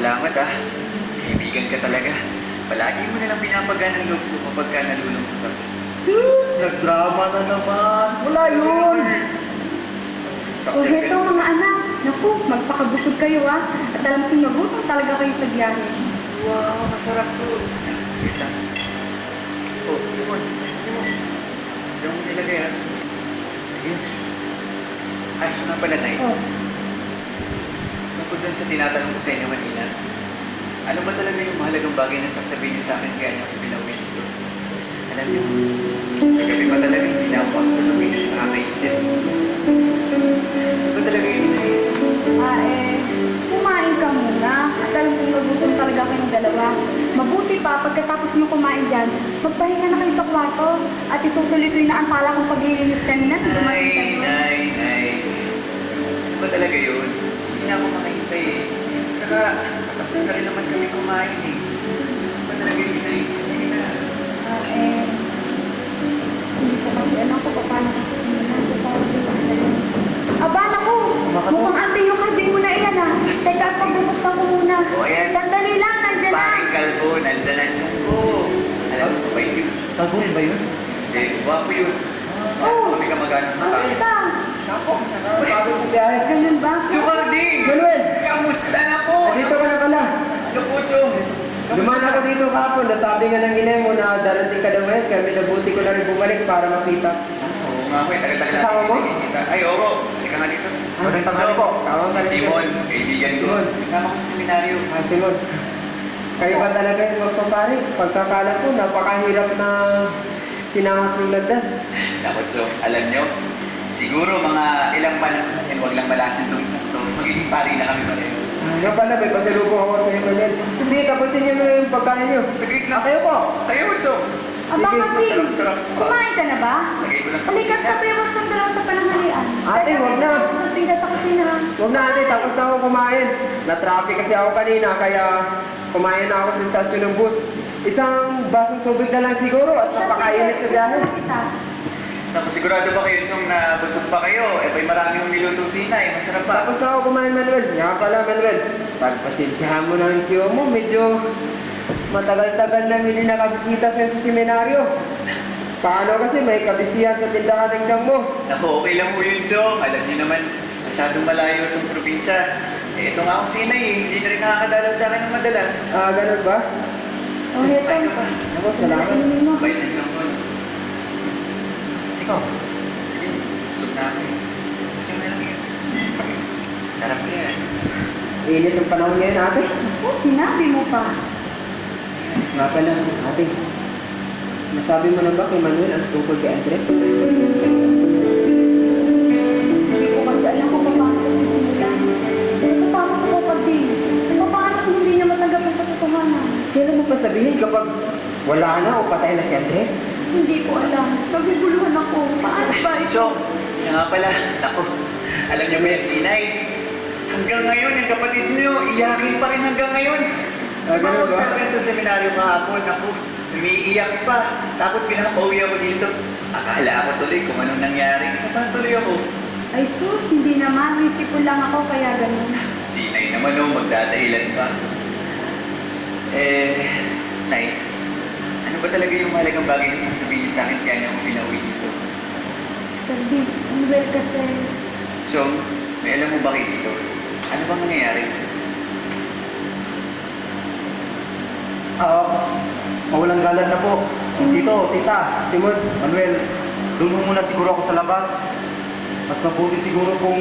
Kaibigan ka talaga. Palagi mo nalang pinapagaan ang loob ko kapag ka nalulungkot ako. Sus, nagdrama na naman. Wala yun. O heto mga anak, naku, magpakabusog kayo ah. At alam kong nagutom talaga kayo sa biyahe. Wow, masarap to. Wait lang. Oh, Simon, ano mo? Diyan mo nilagay ha. Sige. Ay, siya nga pala, Nay. Oh, Tungkol dun sa tinatanong ko sa inyo kanina, ano ba talaga yung mahalagang bagay na sasabihin niyo sa akin kaya niyo pinauwi dito? Alam niyo, kagabi pa talaga hindi na ako makatulungin sa kakaisip. Ano ba talaga yun, Nay? ah eh, kumain ka muna. At alam kong nagutom talaga kayong dalawa. Mabuti pa, pagkatapos mo kumain dyan, magpahinga na kayo sa kwarto. At itutuloy ko yung naantala kong paglilinis kanina. kayo. nay, nay. Ano ba talaga yun? Hindi na ako makahintay eh. Tsaka, tapos na rin naman kami kumain eh. Ano ba talaga yun, nay? Sige na. Ah, eh, hindi ko kasi alam kung paano kasi simulan ko sa'yo. Aba, naku! Mukhang ante yung carding mo na iyan ah. Teka, pagbubuksan ko muna. O, ayan. Sandali lang, nandiyan na. Paring kalbo, nandyan nandyan ko. Alam mo ba yun? Tagunin ba yun? Hindi, gwapo yun. Oh. Kami ka magana ng Kamusta? Ako, nakakapagod sa biyahe. Ganun ba? Chukardi! Manuel, Kamusta na po? nandito ka na pala. Ano po, Chong? Dumaan ako dito kapon. Nasabi nga ng ina mo na darating ka daw ngayon. Kaya minabuti ko na rin bumalik para makita. Oo nga po, eh, tagal-tagal natin Kasama mo? Ay, oo. Halika nga dito. Magandang tanghali po. Tawag ka Si. Simon, kaibigan ko. Simon. Kasama ko sa seminaryo. Ah, Simon. Kayo ba talaga yung magpapari? Pagkakala ko, napakahirap na tinahak ng landas. Naku, Chong, alam nyo, siguro mga ilang panahon natin, huwag lang malasin itong ito. Magiging pari na kami pareho. Ah, nga pala, may pasalubong ako sa inyo ngayon. Sige, tapusin niyo na yung pagkain niyo. Saglit lang. Kayo po. Kayo, Chong. Aba, Sige, Martin, kumain ka na ba? Lang sa mo itong dalawa sa pananghalian. Ate, wag na. Tingnan sa kusina. Huwag na ate, tapos na ako kumain. Na-traffic kasi ako kanina, kaya kumain na ako sa stasyon ng bus. Isang basong tubig na lang siguro at napakainit sa biyahe. Tapos sigurado ba kayo, Chong, na busog pa kayo? Eh, may marami yung niluto si Inay. Masarap pa. Tapos na ako kumain, Manuel. Nga pala, Manuel. Pagpasensyahan mo na yung kiyo mo, medyo matagal-tagal na hindi nakabisita sa sa seminaryo. Paano kasi may kabisihan sa tindahan ng tiyang mo? Naku, okay lang po yun, Chong. Alam niyo naman, masyadong malayo itong probinsya. Eh, ito nga akong sinay eh. Hindi na rin nakakadalaw sa akin ng madalas. Ah, ganun ba? O, heto. Ay, ka pa. Ako, salamat. Ng Chong Ikaw, sige, busog na ako eh. Gusto na lang yan. Sarap yan. Init ang panahon ngayon, ate. Oh, sinabi mo pa. Nga pala, ate. Nasabi mo na ba kay Manuel ang tungkol kay Andres? Hindi ko kasi alam kung paano ko sisimulan. Paano ko kapagding? Paano kung hindi niya matanggap ang katotohanan? Kailan mo pa sabihin kapag wala na o patay na si Andres? Hindi ko alam. Naguguluhan ako. Paano ba ito? Chong, siya nga pala. Naku, alam niyo ba yan, sinay? Hanggang ngayon, yung kapatid niyo, iyakin pa rin hanggang ngayon. Ah, ganun ba? Sa sa seminaryo kahapon, naku, umiiyak pa. Tapos pinapauwi ako dito. Akala ako tuloy kung anong nangyari. Ano tuloy ako? Ay sus, hindi naman. Risipon lang ako kaya ganun. Sinay naman o, magdadahilan pa. Eh, Nay, ba talaga yung mahalagang bagay na sasabihin niyo sa akin kaya niyo ako pinauwi dito? Sabi, ang well kasi. Chong, may alam mo ba kayo dito? Ano bang nangyayari? Oo. Mawalang galan na po. Dito, tita, Simon, Manuel, doon mo muna siguro ako sa labas. Mas mabuti siguro kung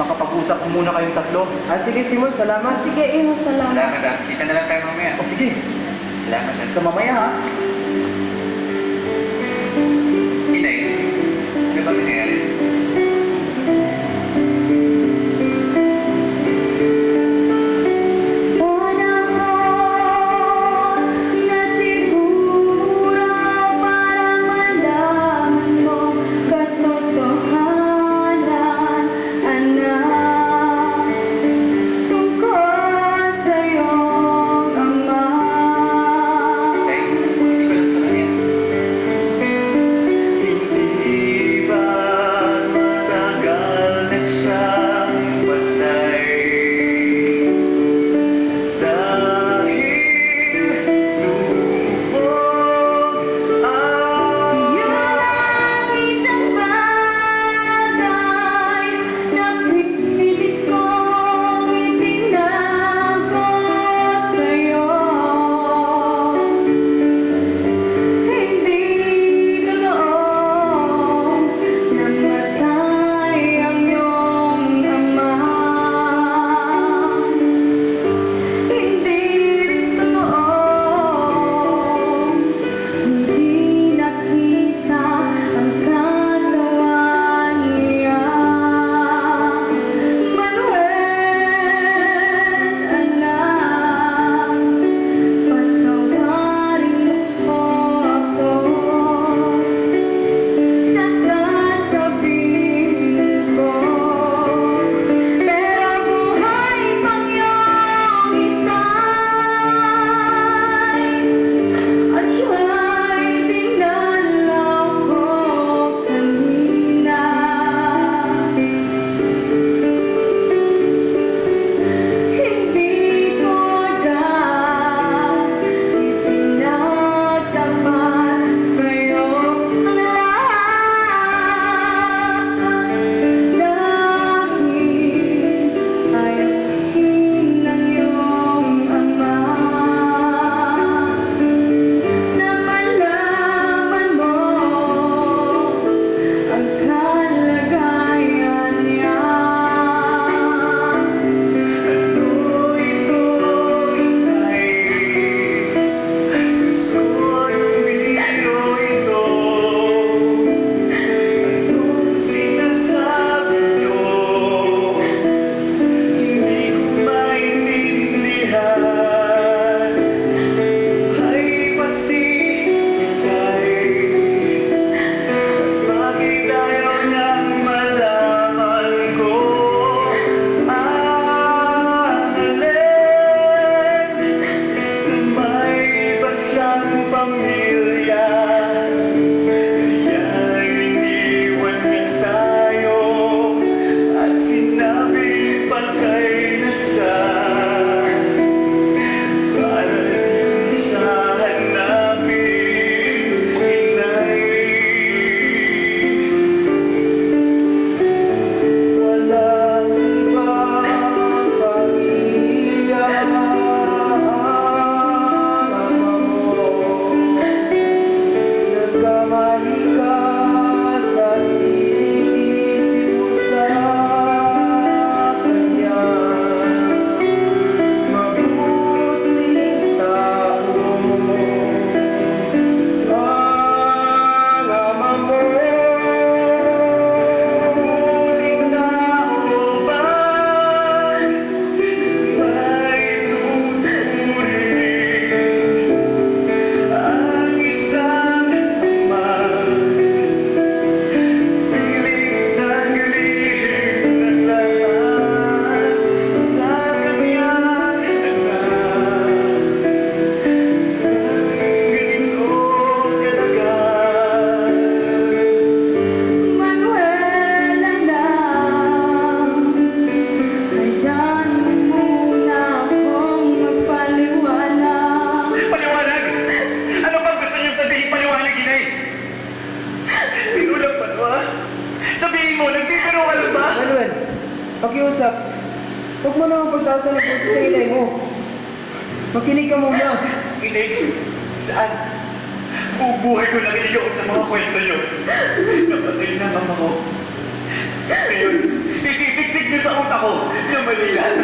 makapag-usap mo muna kayong tatlo. Ah, sige, Simon, salamat. Sige, eh, salamat. Salamat ah. Kita na lang tayo mamaya. O sige, Salamat sa mamaya ha. Inay, ano ba nangyayari?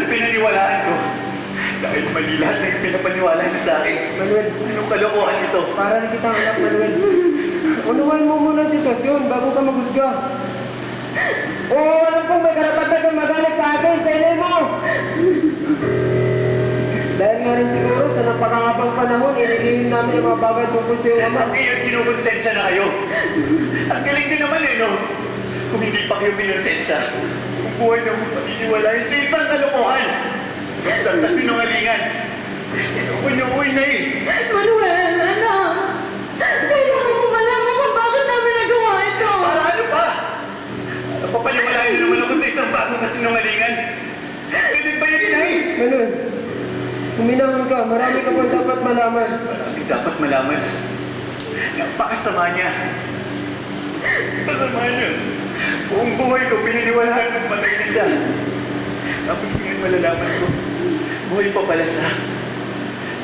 Pinaniwalaan ko. Dahil mali lahat ng pinapaniwala niyo sa akin. Manuel, Anong kalokohan ito? para na kitang anak, Manuel. Unawain mo muna ang sitwasyon bago ka maghusga. Oo, alam kong may karapatan kang magalit sa akin, sa inay mo. Dahil nga rin siguro sa napakahapang panahon, inilihim namin ang mga bagay tungkol sa iyong ama. Ngayon kinukonsensya na kayo. Ang galing din naman eh, no? Kung hindi pa kayo pinonsensya, buhay na mo paniniwalain sa isang kalokohan. Sa isang kasinungalingan. Ito niyo uwi na eh. Manuel, anak! Kailangan mo malaman kung bakit namin nagawa ito! Para ano pa? Napapaniwalain naman ako sa isang bagong kasinungalingan. Pwede ba yun inay? Manuel, huminahon ka. Marami ka pa dapat malaman. Maraming dapat malaman. Napakasama niya. Kasama niya. Buong buhay ko, pininiwalaan kong patay na siya. Tapos ngayon malalaman ko, buhay pa pala siya.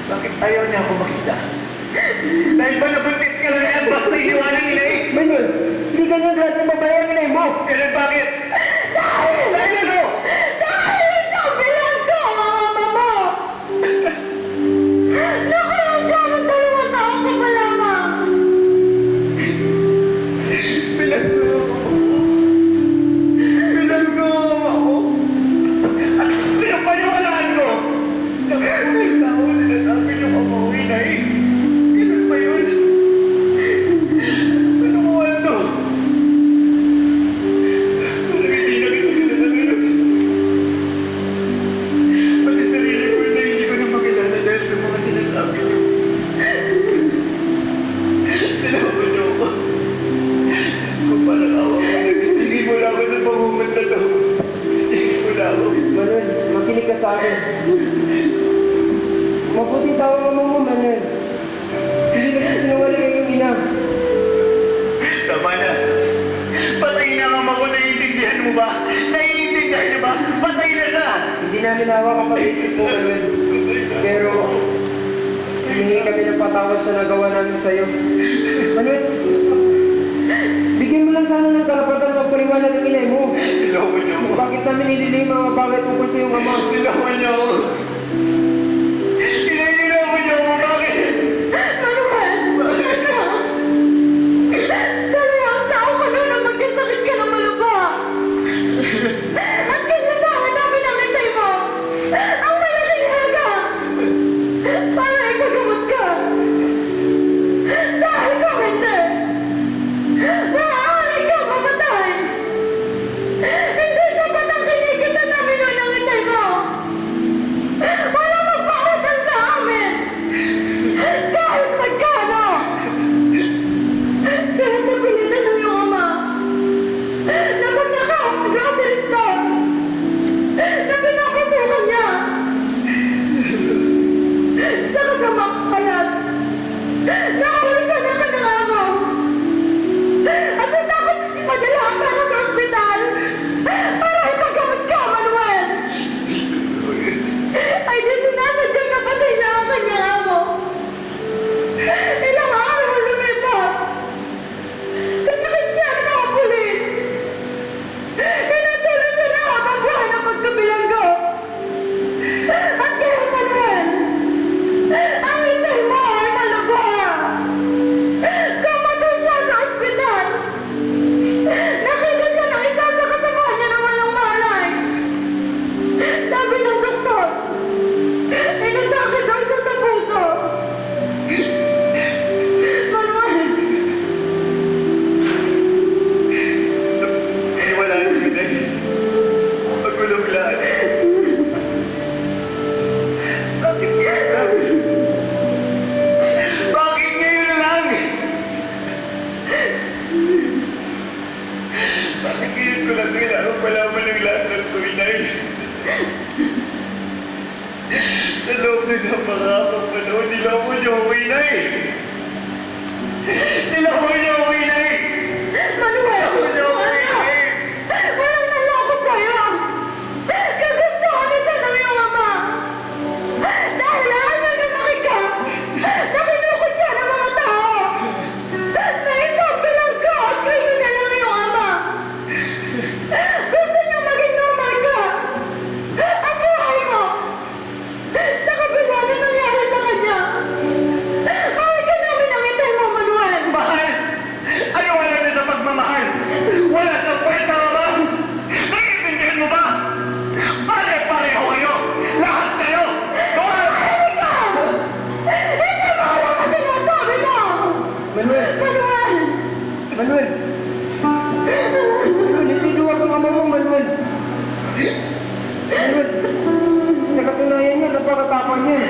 Bakit ayaw niya ako makita? Dahil ba nabuntis ka lang yan, basta iniwanan nila eh? Manuel, hindi ganyan klase babae ang inay mo. Kailan bakit? Dahil ano? Ka sa akin. Mabuting tao ang ama mo, Manuel. Hindi ka sinungaling ang iyong ina. Tama na. Patay na ang ama ko, naiintindihan mo ba? Naiintindihan niyo ba? Patay na siya! Hindi namin hawak ang pag-isip mo, Manuel. Pero, humingi kami ng patawad sa nagawa namin sa'yo. Manuel, bigyan mo lang sana ng karapatan magpaliwanag ang inay mo. Nilawin niyo ako. Bakit namin nililihim ang mga bagay tungkol sa iyong ama? Nilawin niyo ako. Papa niya.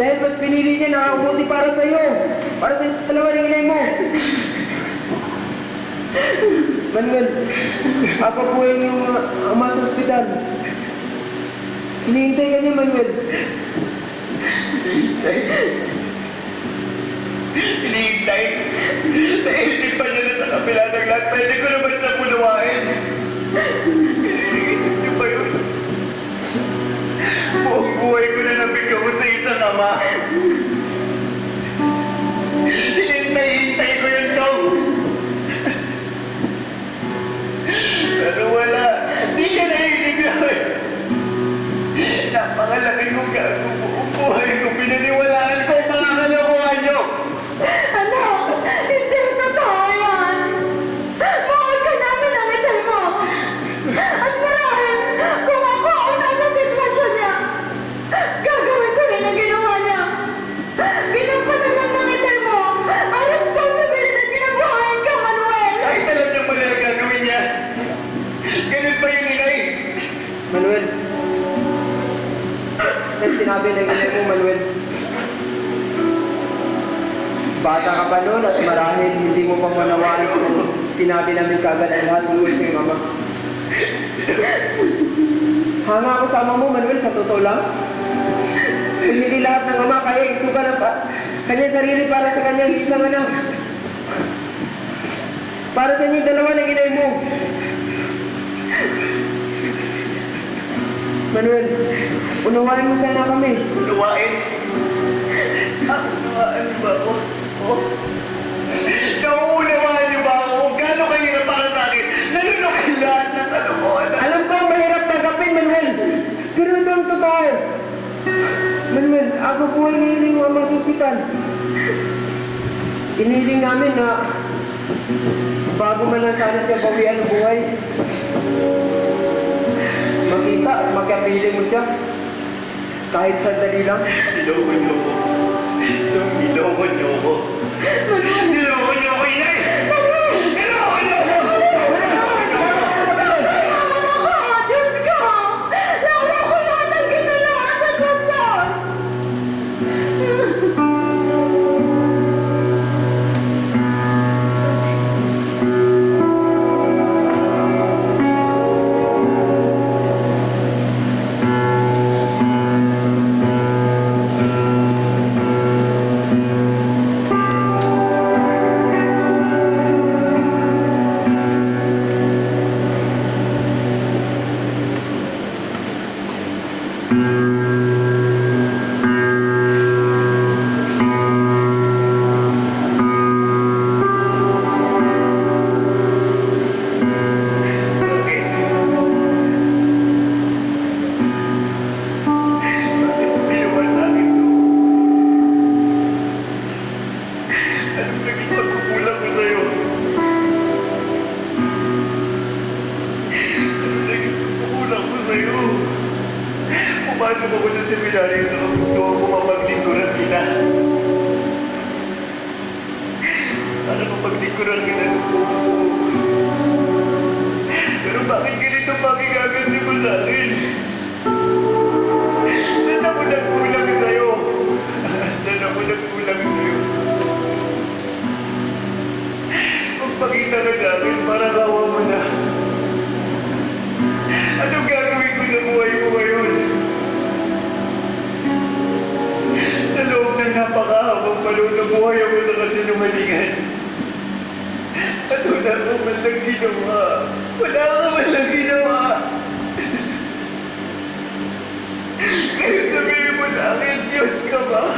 Dahil mas pinili niya na mabuti para sa iyo. Para sa dalawa ng inay mo. Manuel, ako po yung ama sa ospital. Hinihintay ka niya, Manuel. Hinihintay. Naisip pa niya na sa kapila ng lahat. Pwede ko naman sa punawain. Ama. Hinihintay-hintay ko yung Chong. Pero wala. Di ka naisip yun. Napakalaki kong gago buong buhay ko. Pinaniwalaan Ng inay mo, Manuel. Bata ka pa noon at marahil hindi mo pa manawaan kung sinabi namin kagad ang lahat tungkol sa iyong ama. Hanga ako sa mo, Manuel, sa totoo lang. Kung hindi lahat ng ama kaya isuka ng pa kanyang sarili para sa kanyang isang anak. Para sa inyong dalawa ng inay mo. Manuel, unawain mo sana kami. Luwain. Ah, Luwain niyo ba ako? Oh. Nauunawaan niyo ba ako? Kung Gaano kahirap para sa akin? Nalunukin lahat ng kalokohan. Alam ko mahirap tanggapin, Manuel. Pero ito ang totoo. Manuel, ako po ay hiniling mo ang ospital. Iniling namin na bago man lang sana siya bawian ng buhay, makita at magkapiling mo siya. Kahit sandali lang. Niloko niyo ako. So, niloko niyo ako. Ganito pakigaganti mo sa akin? Saan ako nagkulang sa'yo? Saan ako nagkulang sa'yo? Magpakita ka sa akin para kawa mo na. Anong gagawin ko sa buhay mo ngayon? Sa loob ng napakahabang palunubuhay ako sa kasinungalingan. Ano na ako man lang ginawa? Wala ka man lang ginawa. Kaya sabihin mo sa akin, Diyos ka ba?